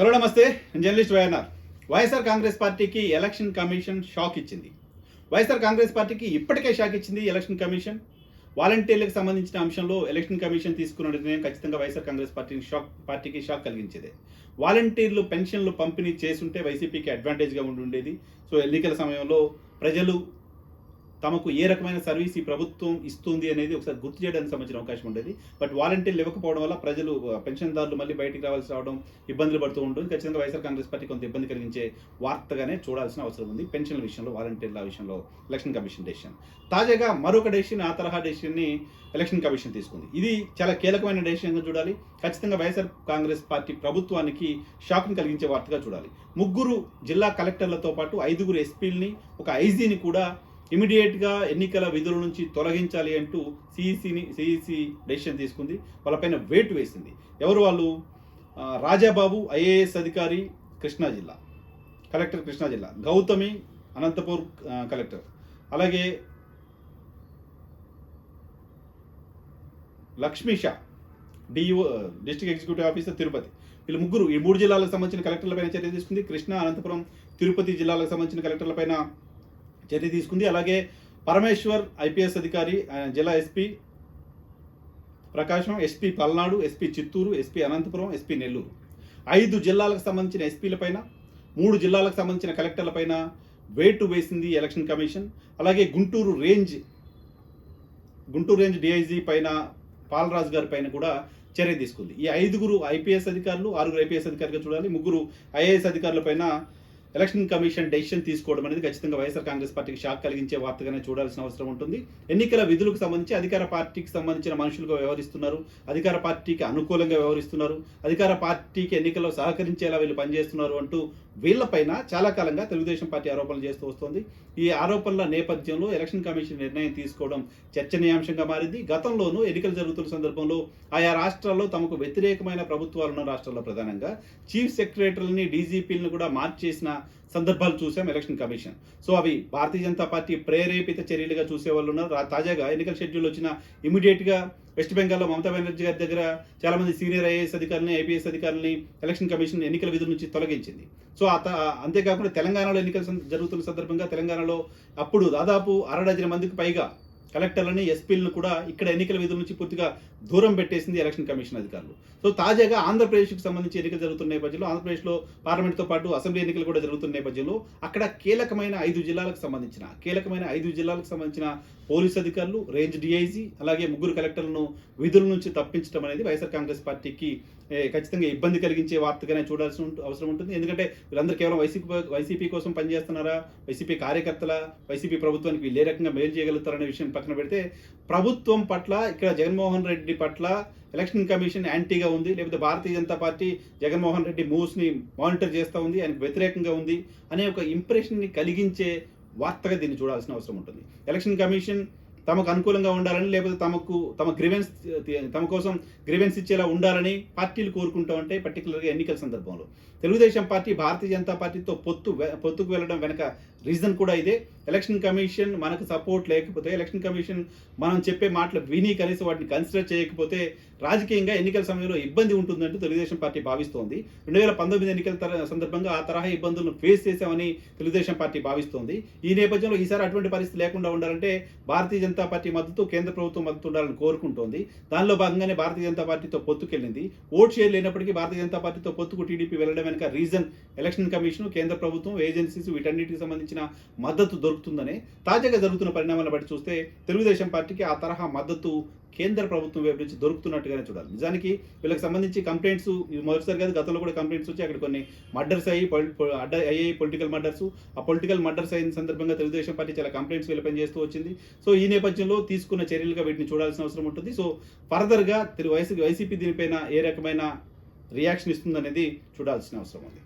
Hello నమస్తే. Journalist YNR. YSR Congress పార్టీకి election commission shock ఇచ్చింది. వైఎస్ఆర్ కాంగ్రెస్ పార్టీకి ఇప్పటికే షాక్ ఇచ్చింది ఎలక్షన్ కమిషన్. వాలంటీర్లకు సంబంధించిన అంశంలో ఎలక్షన్ కమిషన్ తీసుకున్న నిర్ణయం ఖచ్చితంగా వైఎస్ఆర్ కాంగ్రెస్ పార్టీని షాక్ పార్టీకి షాక్ కలిగించేదే. వాలంటీర్లు పెన్షన్లు పంపిణీ చేస్తుంటే వైసీపీకి అడ్వాంటేజ్గా ఉండి ఉండేది. సో ఎన్నికల సమయంలో ప్రజలు తమకు ఏ రకమైన సర్వీస్ ఈ ప్రభుత్వం ఇస్తుంది అనేది ఒకసారి గుర్తు చేయడానికి సంబంధించిన అవకాశం ఉండేది. బట్ వాలంటీర్లు ఇవ్వకపోవడం వల్ల ప్రజలు పెన్షన్దారులు మళ్ళీ బయటికి రావాల్సి రావడం ఇబ్బందులు పడుతూ ఉంటుంది ఖచ్చితంగా వైఎస్ఆర్ కాంగ్రెస్ పార్టీ కొంత ఇబ్బంది కలిగించే వార్తగానే చూడాల్సిన అవసరం ఉంది. పెన్షన్ల విషయంలో వాలంటీర్ల విషయంలో ఎలక్షన్ కమిషన్ డెసిషన్. తాజాగా మరొక డెసిషన్ ఆ తరహా డెసిషన్ని ఎలక్షన్ కమిషన్ తీసుకుంది. ఇది చాలా కీలకమైన డెసిషన్గా చూడాలి. ఖచ్చితంగా వైఎస్ఆర్ కాంగ్రెస్ పార్టీ ప్రభుత్వానికి షాక్ని కలిగించే వార్తగా చూడాలి. ముగ్గురు జిల్లా కలెక్టర్లతో పాటు ఐదుగురు ఎస్పీలని ఒక ఐజీని కూడా ఇమీడియట్గా ఎన్నికల విధుల నుంచి తొలగించాలి అంటూ సిఈసిని సిఈసి డెసిషన్ తీసుకుంది. వాళ్ళపైన వేటు వేసింది. ఎవరు వాళ్ళు? రాజాబాబు ఐఏఎస్ అధికారి కృష్ణా జిల్లా. కలెక్టర్ కృష్ణా జిల్లా. గౌతమి అనంతపూర్ కలెక్టర్. అలాగే Lakshmi Shah DO district executive officer Tirupati. వీళ్ళు ముగ్గురు ఈ మూడు జిల్లాలకు సంబంధించిన కలెక్టర్లపైన చర్య తీసుకుంది. కృష్ణా అనంతపురం తిరుపతి జిల్లాలకు సంబంధించిన కలెక్టర్లపైన చర్య తీసుకుంది. అలాగే పరమేశ్వర్ ఐపీఎస్ అధికారి జిల్లా SP Prakasam SP Palnadu SP Chittoor SP Anantapuram SP Nellore. ఐదు జిల్లాలకు సంబంధించిన ఎస్పీలపైన మూడు జిల్లాలకు సంబంధించిన కలెక్టర్లపైన వేటు వేసింది ఎలక్షన్ కమిషన్. అలాగే Guntur range Guntur range DIG పైన పాలరాజు గారి పైన కూడా చర్య తీసుకుంది. ఈ ఐదుగురు ఐపీఎస్ అధికారులు ఆరుగురు ఐపీఎస్ అధికారులుగా చూడాలి ముగ్గురు ఐఏఎస్ అధికారుల పైన ఎలక్షన్ కమిషన్ డెసిషన్ తీసుకోవడం అనేది ఖచ్చితంగా వైఎస్ఆర్ కాంగ్రెస్ పార్టీకి షాక్ కలిగించే వార్తగానే చూడాల్సిన అవసరం ఉంటుంది. ఎన్నికల విధులకు సంబంధించి అధికార పార్టీకి సంబంధించిన మనుషులుగా వ్యవహరిస్తున్నారు. అధికార పార్టీకి అనుకూలంగా వ్యవహరిస్తున్నారు. అధికార పార్టీకి ఎన్నికల్లో సహకరించేలా వీళ్ళు పనిచేస్తున్నారు అంటూ వీళ్ళపైన చాలా కాలంగా తెలుగుదేశం పార్టీ ఆరోపణలు చేస్తూ వస్తోంది. ఈ ఆరోపణల నేపథ్యంలో ఎలక్షన్ కమిషన్ నిర్ణయం తీసుకోవడం చర్చనీయాంశంగా మారింది. గతంలోనూ ఎన్నికలు జరుగుతున్న సందర్భంలో ఆయా రాష్ట్రాల్లో తమకు వ్యతిరేకమైన ప్రభుత్వాలు ఉన్న రాష్ట్రాల్లో ప్రధానంగా చీఫ్ సెక్రటరీలని డీజీపీలను కూడా మార్చేసిన సందర్భాలు చూసాం ఎలక్షన్ కమిషన్. సో అవి భారతీయ జనతా పార్టీ ప్రేరేపిత చర్యలుగా చూసే వాళ్ళు ఉన్నారు తాజాగా ఎన్నికల షెడ్యూల్ వచ్చిన ఇమీడియట్గా వెస్ట్ బెంగాల్లో మమతా బెనర్జీ గారి దగ్గర చాలామంది సీనియర్ ఐఏఎస్ అధికారులని ఐపీఎస్ అధికారులని ఎలక్షన్ కమిషన్ ఎన్నికల విధుల నుంచి తొలగించింది. సో అత అంతేకాకుండా తెలంగాణలో ఎన్నికలు జరుగుతున్న సందర్భంగా తెలంగాణలో అప్పుడు దాదాపు అర డజన్ మందికి పైగా కలెక్టర్లని ఎస్పీలను కూడా ఇక్కడ ఎన్నికల విధుల నుంచి పూర్తిగా దూరం పెట్టేసింది ఎలక్షన్ కమిషన్ అధికారులు. సో తాజాగా ఆంధ్రప్రదేశ్కి సంబంధించి ఎన్నికలు జరుగుతున్న నేపథ్యంలో ఆంధ్రప్రదేశ్లో పార్లమెంట్తో పాటు అసెంబ్లీ ఎన్నికలు కూడా జరుగుతున్న నేపథ్యంలో అక్కడ కీలకమైన ఐదు జిల్లాలకు సంబంధించిన కీలకమైన ఐదు జిల్లాలకు సంబంధించిన పోలీస్ అధికారులు రేంజ్ డిఐజీ అలాగే ముగ్గురు కలెక్టర్లను విధుల నుంచి తప్పించడం అనేది వైఎస్ఆర్ కాంగ్రెస్ పార్టీకి ఖచ్చితంగా ఇబ్బంది కలిగించే వార్తగానే చూడాల్సిన అవసరం ఉంటుంది. ఎందుకంటే వీళ్ళందరూ కేవలం వైసీపీ వైసీపీ కోసం పనిచేస్తున్నారా? వైసీపీ కార్యకర్తల? వైసీపీ ప్రభుత్వానికి వీళ్ళు ఏ రకంగా మేలు చేయగలుగుతారనే విషయం పక్కన పెడితే ప్రభుత్వం పట్ల ఇక్కడ జగన్మోహన్ రెడ్డి పట్ల ఎలక్షన్ కమిషన్ యాంటీగా ఉంది. లేకపోతే భారతీయ జనతా పార్టీ జగన్మోహన్ రెడ్డి మూవ్స్ని మానిటర్ చేస్తూ ఉంది. ఆయనకు వ్యతిరేకంగా ఉంది అనే ఒక ఇంప్రెషన్ని కలిగించే వార్తగా దీన్ని చూడాల్సిన అవసరం ఉంటుంది. ఎలక్షన్ కమిషన్ తమకు అనుకూలంగా ఉండాలని లేకపోతే తమకు తమ గ్రివెన్స్ తమ కోసం గ్రివెన్స్ ఇచ్చేలా ఉండాలని పార్టీలు కోరుకుంటూ ఉంటాయి పర్టికులర్గా ఎన్నికల సందర్భంలో. తెలుగుదేశం పార్టీ భారతీయ జనతా పార్టీతో పొత్తు పొత్తుకు వెళ్ళడం వెనక రీజన్ కూడా ఇదే. ఎలక్షన్ కమిషన్ మనకు సపోర్ట్ లేకపోతే ఎలక్షన్ కమిషన్ మనం చెప్పే మాటలు విని కనీసం వాటిని కన్సిడర్ చేయకపోతే రాజకీయంగా ఎన్నికల సమయంలో ఇబ్బంది ఉంటుందంటూ తెలుగుదేశం పార్టీ భావిస్తోంది. రెండు వేల పంతొమ్మిది ఎన్నికల తర- సందర్భంగా ఆ తరహా ఇబ్బందులను ఫేస్ చేశామని తెలుగుదేశం పార్టీ భావిస్తోంది. ఈ నేపథ్యంలో ఈసారి అటువంటి పరిస్థితి లేకుండా ఉండాలంటే భారతీయ జనతా పార్టీ మద్దతు కేంద్ర ప్రభుత్వం మద్దతు ఉండాలని కోరుకుంటోంది. దానిలో భాగంగానే భారతీయ జనతా పార్టీతో పొత్తుకెళ్ళింది. ఓట్ షేర్ లేనప్పటికీ భారతీయ జనతా పార్టీతో పొత్తుకు టీడీపీ వెళ్ళడం వెనుక రీజన్ ఎలక్షన్ కమిషన్ కేంద్ర ప్రభుత్వం ఏజెన్సీస్ వీటన్నిటికి సంబంధించిన మద్దతు దొరుకుతుందనే తాజాగా జరుగుతున్న పరిణామాలను బట్టి చూస్తే తెలుగుదేశం పార్టీకి ఆ తరహా మద్దతు కేంద్ర ప్రభుత్వం వైపు నుంచి దొరుకుతున్నట్టుగానే చూడాలి. నిజానికి వీళ్ళకి సంబంధించి కంప్లైంట్స్ మొదటిసారి కాదు గతంలో కూడా కంప్లైంట్స్ వచ్చి అక్కడ కొన్ని మర్డర్స్ అయ్యి అడ్డ అయ్యాయి పొలిటికల్ మర్డర్స్ ఆ పొలిటికల్ మర్డర్స్ అయిన సందర్భంగా తెలుగుదేశం పార్టీ చాలా కంప్లైంట్స్ వీళ్ళపై చేస్తూ వచ్చింది. సో ఈ నేపథ్యంలో తీసుకున్న చర్యలుగా వీటిని చూడాల్సిన అవసరం ఉంటుంది. సో ఫర్దర్గా వైసీపీ వైసీపీ దీనిపైన ఏ రకమైన రియాక్షన్ ఇస్తుందనేది చూడాల్సిన అవసరం ఉంది.